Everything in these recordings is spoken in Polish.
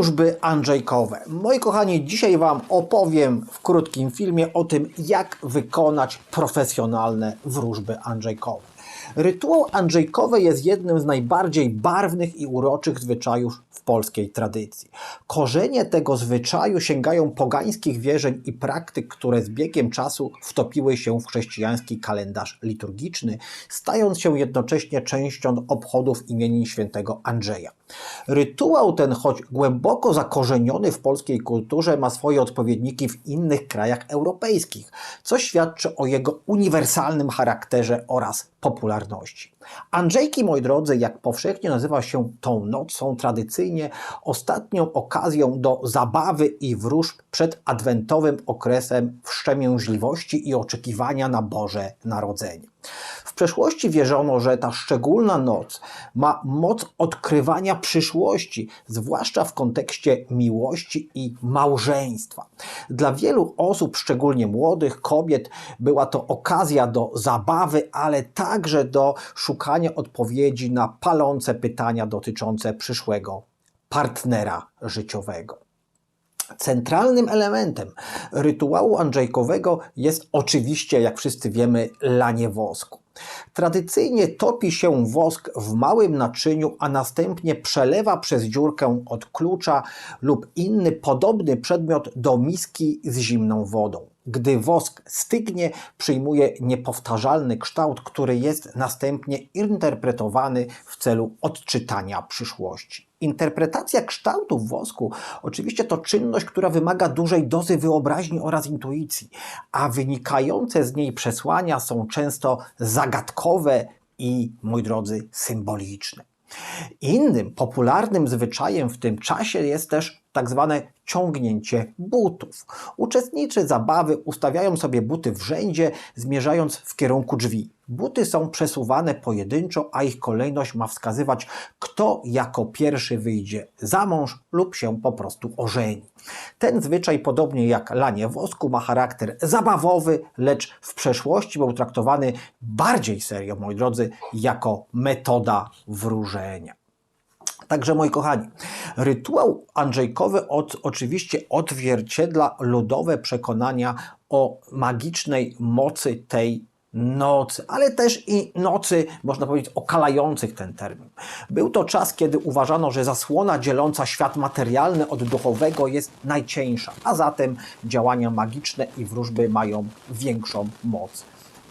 Wróżby Andrzejkowe. Moi kochani, dzisiaj Wam opowiem w krótkim filmie o tym, jak wykonać profesjonalne wróżby Andrzejkowe. Rytuał Andrzejkowy jest jednym z najbardziej barwnych i uroczych zwyczajów w polskiej tradycji. Korzenie tego zwyczaju sięgają pogańskich wierzeń i praktyk, które z biegiem czasu wtopiły się w chrześcijański kalendarz liturgiczny, stając się jednocześnie częścią obchodów imienin świętego Andrzeja. Rytuał ten, choć głęboko zakorzeniony w polskiej kulturze, ma swoje odpowiedniki w innych krajach europejskich, co świadczy o jego uniwersalnym charakterze oraz popularności. Andrzejki, moi drodzy, jak powszechnie nazywa się tą noc, są tradycyjnie ostatnią okazją do zabawy i wróżb przed adwentowym okresem wstrzemięźliwości i oczekiwania na Boże Narodzenie. W przeszłości wierzono, że ta szczególna noc ma moc odkrywania przyszłości, zwłaszcza w kontekście miłości i małżeństwa. Dla wielu osób, szczególnie młodych kobiet, była to okazja do zabawy, ale także do szukania odpowiedzi na palące pytania dotyczące przyszłego partnera życiowego. Centralnym elementem rytuału andrzejkowego jest oczywiście, jak wszyscy wiemy, lanie wosku. Tradycyjnie topi się wosk w małym naczyniu, a następnie przelewa przez dziurkę od klucza lub inny podobny przedmiot do miski z zimną wodą. Gdy wosk stygnie, przyjmuje niepowtarzalny kształt, który jest następnie interpretowany w celu odczytania przyszłości. Interpretacja kształtów wosku oczywiście to czynność, która wymaga dużej dozy wyobraźni oraz intuicji, a wynikające z niej przesłania są często zagadkowe i, moi drodzy, symboliczne. Innym popularnym zwyczajem w tym czasie jest też tak zwane ciągnięcie butów. Uczestnicy zabawy ustawiają sobie buty w rzędzie, zmierzając w kierunku drzwi. Buty są przesuwane pojedynczo, a ich kolejność ma wskazywać, kto jako pierwszy wyjdzie za mąż lub się po prostu ożeni. Ten zwyczaj, podobnie jak lanie wosku, ma charakter zabawowy, lecz w przeszłości był traktowany bardziej serio, moi drodzy, jako metoda wróżenia. Także moi kochani, rytuał andrzejkowy od, oczywiście odzwierciedla ludowe przekonania o magicznej mocy tej nocy, ale też i nocy, można powiedzieć, okalających ten termin. Był to czas, kiedy uważano, że zasłona dzieląca świat materialny od duchowego jest najcieńsza, a zatem działania magiczne i wróżby mają większą moc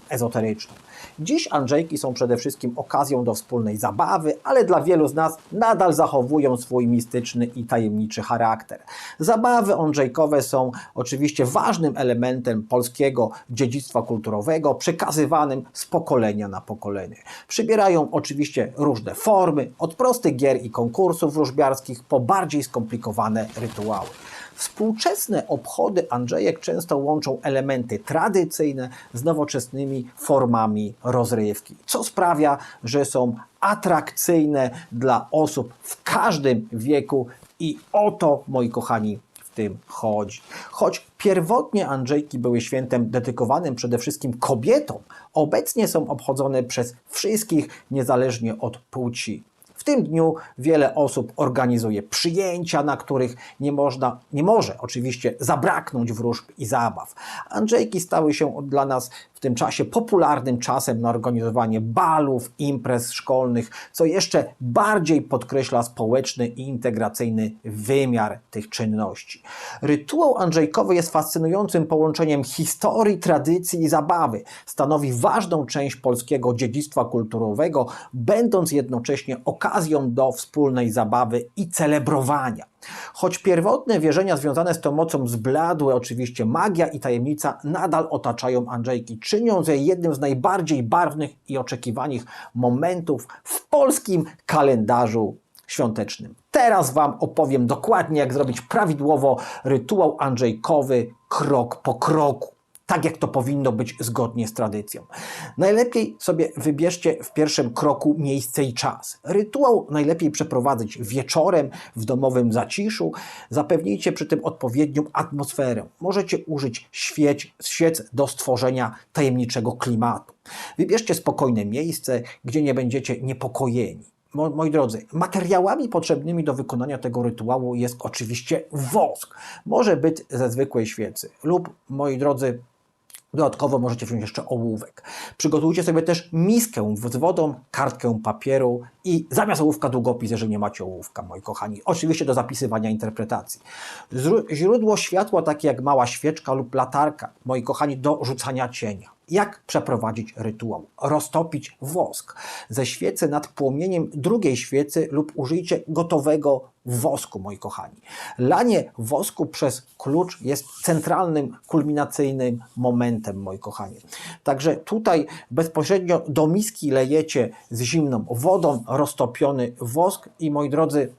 ezoteryczną. Dziś Andrzejki są przede wszystkim okazją do wspólnej zabawy, ale dla wielu z nas nadal zachowują swój mistyczny i tajemniczy charakter. Zabawy andrzejkowe są oczywiście ważnym elementem polskiego dziedzictwa kulturowego, przekazywanym z pokolenia na pokolenie. Przybierają oczywiście różne formy, od prostych gier i konkursów wróżbiarskich po bardziej skomplikowane rytuały. Współczesne obchody Andrzejek często łączą elementy tradycyjne z nowoczesnymi formami rozrywki, co sprawia, że są atrakcyjne dla osób w każdym wieku i o to, moi kochani, w tym chodzi. Choć pierwotnie Andrzejki były świętem dedykowanym przede wszystkim kobietom, obecnie są obchodzone przez wszystkich, niezależnie od płci. Tym dniu wiele osób organizuje przyjęcia, na których nie można, nie może oczywiście zabraknąć wróżb i zabaw. Andrzejki stały się dla nas w tym czasie popularnym czasem na organizowanie balów, imprez szkolnych, co jeszcze bardziej podkreśla społeczny i integracyjny wymiar tych czynności. Rytuał Andrzejkowy jest fascynującym połączeniem historii, tradycji i zabawy. Stanowi ważną część polskiego dziedzictwa kulturowego, będąc jednocześnie okazją do wspólnej zabawy i celebrowania. Choć pierwotne wierzenia związane z tą mocą zbladłe, oczywiście magia i tajemnica nadal otaczają Andrzejki, czyniąc je jednym z najbardziej barwnych i oczekiwanych momentów w polskim kalendarzu świątecznym. Teraz Wam opowiem dokładnie, jak zrobić prawidłowo rytuał andrzejkowy krok po kroku tak jak to powinno być zgodnie z tradycją. Najlepiej sobie wybierzcie w pierwszym kroku miejsce i czas. Rytuał najlepiej przeprowadzić wieczorem w domowym zaciszu. Zapewnijcie przy tym odpowiednią atmosferę. Możecie użyć świeć, świec do stworzenia tajemniczego klimatu. Wybierzcie spokojne miejsce, gdzie nie będziecie niepokojeni. Mo, moi drodzy, materiałami potrzebnymi do wykonania tego rytuału jest oczywiście wosk. Może być ze zwykłej świecy lub, moi drodzy, Dodatkowo możecie wziąć jeszcze ołówek. Przygotujcie sobie też miskę z wodą, kartkę papieru i zamiast ołówka długopis, jeżeli nie macie ołówka, moi kochani. Oczywiście do zapisywania interpretacji. Źródło światła, takie jak mała świeczka lub latarka, moi kochani, do rzucania cienia. Jak przeprowadzić rytuał? Roztopić wosk ze świecy nad płomieniem drugiej świecy lub użyjcie gotowego wosku, moi kochani. Lanie wosku przez klucz jest centralnym, kulminacyjnym momentem, moi kochani. Także tutaj bezpośrednio do miski lejecie z zimną wodą roztopiony wosk i moi drodzy,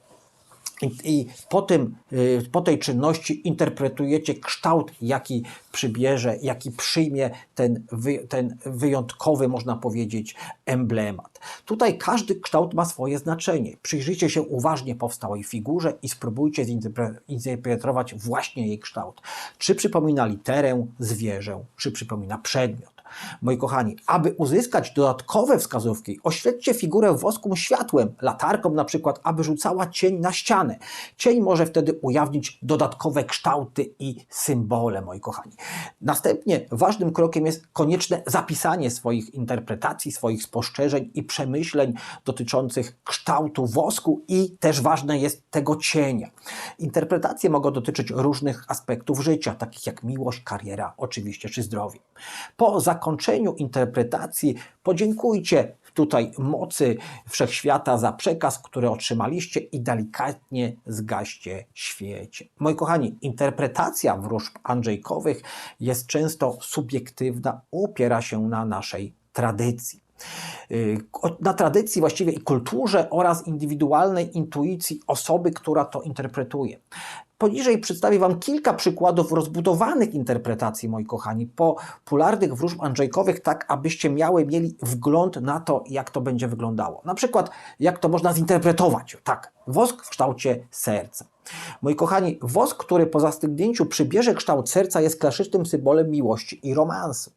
i, po, tym, y, po tej czynności interpretujecie kształt, jaki przybierze, jaki przyjmie ten, wy, ten wyjątkowy, można powiedzieć, emblemat. Tutaj każdy kształt ma swoje znaczenie. Przyjrzyjcie się uważnie powstałej figurze i spróbujcie zinterpre- zinterpretować właśnie jej kształt. Czy przypomina literę, zwierzę, czy przypomina przedmiot. Moi kochani, aby uzyskać dodatkowe wskazówki, oświećcie figurę woską światłem, latarką na przykład, aby rzucała cień na ścianę. Cień może wtedy ujawnić dodatkowe kształty i symbole, moi kochani. Następnie ważnym krokiem jest konieczne zapisanie swoich interpretacji, swoich spostrzeżeń i przemyśleń dotyczących kształtu wosku i też ważne jest tego cienia. Interpretacje mogą dotyczyć różnych aspektów życia, takich jak miłość, kariera, oczywiście, czy zdrowie. Po zakończeniu interpretacji podziękujcie tutaj mocy wszechświata za przekaz, który otrzymaliście i delikatnie zgaście świecie. Moi kochani, interpretacja wróżb Andrzejkowych jest często subiektywna, opiera się na naszej tradycji. Yy, Na tradycji właściwie i kulturze oraz indywidualnej intuicji osoby, która to interpretuje. Poniżej przedstawię Wam kilka przykładów rozbudowanych interpretacji, moi kochani, popularnych wróżb Andrzejkowych, tak abyście miały, mieli wgląd na to, jak to będzie wyglądało. Na przykład, jak to można zinterpretować. Tak, wosk w kształcie serca. Moi kochani, wosk, który po zastygnięciu przybierze kształt serca, jest klasycznym symbolem miłości i romansu.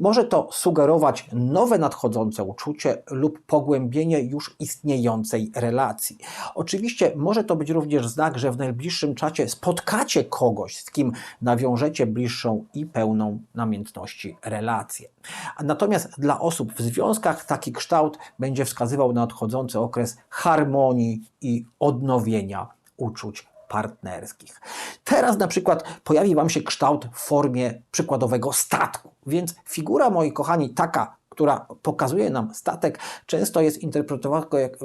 Może to sugerować nowe nadchodzące uczucie lub pogłębienie już istniejącej relacji. Oczywiście może to być również znak, że w najbliższym czasie spotkacie kogoś, z kim nawiążecie bliższą i pełną namiętności relację. Natomiast dla osób w związkach taki kształt będzie wskazywał na nadchodzący okres harmonii i odnowienia uczuć partnerskich. Teraz na przykład pojawi Wam się kształt w formie przykładowego statku, więc figura, moi kochani, taka, która pokazuje nam statek, często jest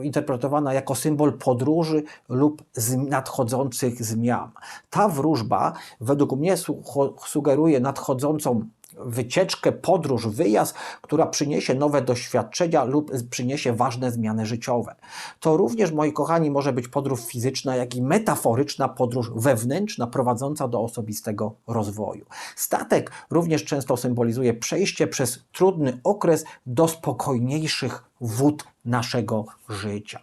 interpretowana, jako symbol podróży lub nadchodzących zmian. Ta wróżba według mnie su- sugeruje nadchodzącą wycieczkę, podróż, wyjazd, która przyniesie nowe doświadczenia lub przyniesie ważne zmiany życiowe. To również, moi kochani, może być podróż fizyczna, jak i metaforyczna podróż wewnętrzna, prowadząca do osobistego rozwoju. Statek również często symbolizuje przejście przez trudny okres do spokojniejszych wód naszego życia.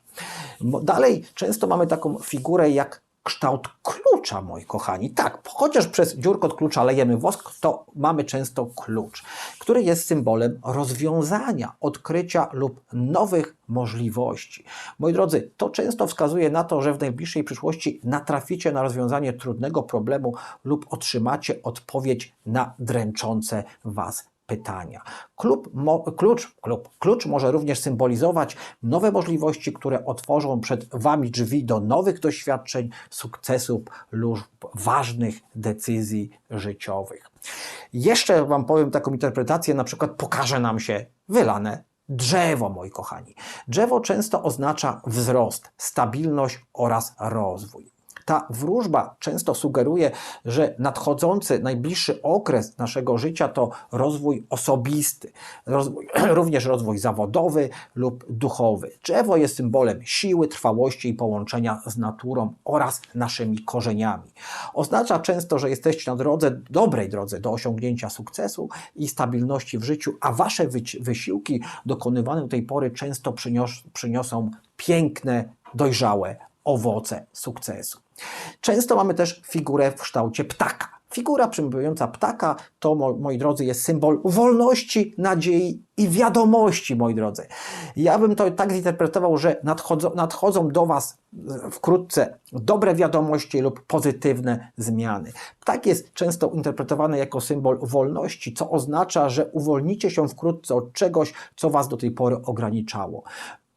Dalej często mamy taką figurę jak kształt klucza, moi kochani. Tak, chociaż przez dziurkę od klucza lejemy wosk, to mamy często klucz, który jest symbolem rozwiązania, odkrycia lub nowych możliwości. Moi drodzy, to często wskazuje na to, że w najbliższej przyszłości natraficie na rozwiązanie trudnego problemu lub otrzymacie odpowiedź na dręczące Was pytania. Klub, mo, klucz, klub, klucz może również symbolizować nowe możliwości, które otworzą przed Wami drzwi do nowych doświadczeń, sukcesów lub ważnych decyzji życiowych. Jeszcze Wam powiem taką interpretację, na przykład pokaże nam się wylane drzewo, moi kochani. Drzewo często oznacza wzrost, stabilność oraz rozwój. Ta wróżba często sugeruje, że nadchodzący, najbliższy okres naszego życia to rozwój osobisty, rozwój, również rozwój zawodowy lub duchowy. Drzewo jest symbolem siły, trwałości i połączenia z naturą oraz naszymi korzeniami. Oznacza często, że jesteście na drodze, dobrej drodze do osiągnięcia sukcesu i stabilności w życiu, a wasze wysiłki dokonywane do tej pory często przynios- przyniosą piękne, dojrzałe owoce sukcesu. Często mamy też figurę w kształcie ptaka. Figura przybywająca ptaka to, mo- moi drodzy, jest symbol wolności, nadziei i wiadomości, moi drodzy. Ja bym to tak zinterpretował, że nadchodzą, nadchodzą do Was wkrótce dobre wiadomości lub pozytywne zmiany. Ptak jest często interpretowany jako symbol wolności, co oznacza, że uwolnicie się wkrótce od czegoś, co Was do tej pory ograniczało.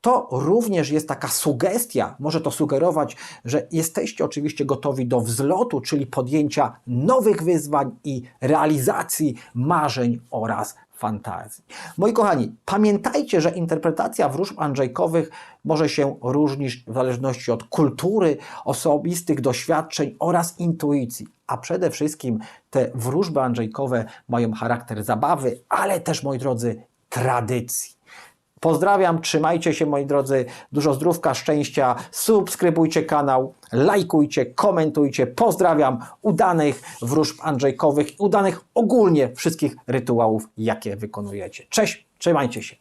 To również jest taka sugestia, może to sugerować, że jesteście oczywiście gotowi do wzlotu, czyli podjęcia nowych wyzwań i realizacji marzeń oraz fantazji. Moi kochani, pamiętajcie, że interpretacja wróżb andrzejkowych może się różnić w zależności od kultury, osobistych doświadczeń oraz intuicji. A przede wszystkim te wróżby andrzejkowe mają charakter zabawy, ale też, moi drodzy, tradycji. Pozdrawiam, trzymajcie się moi drodzy, dużo zdrówka, szczęścia, subskrybujcie kanał, lajkujcie, komentujcie. Pozdrawiam, udanych wróżb andrzejkowych, udanych ogólnie wszystkich rytuałów, jakie wykonujecie. Cześć, trzymajcie się.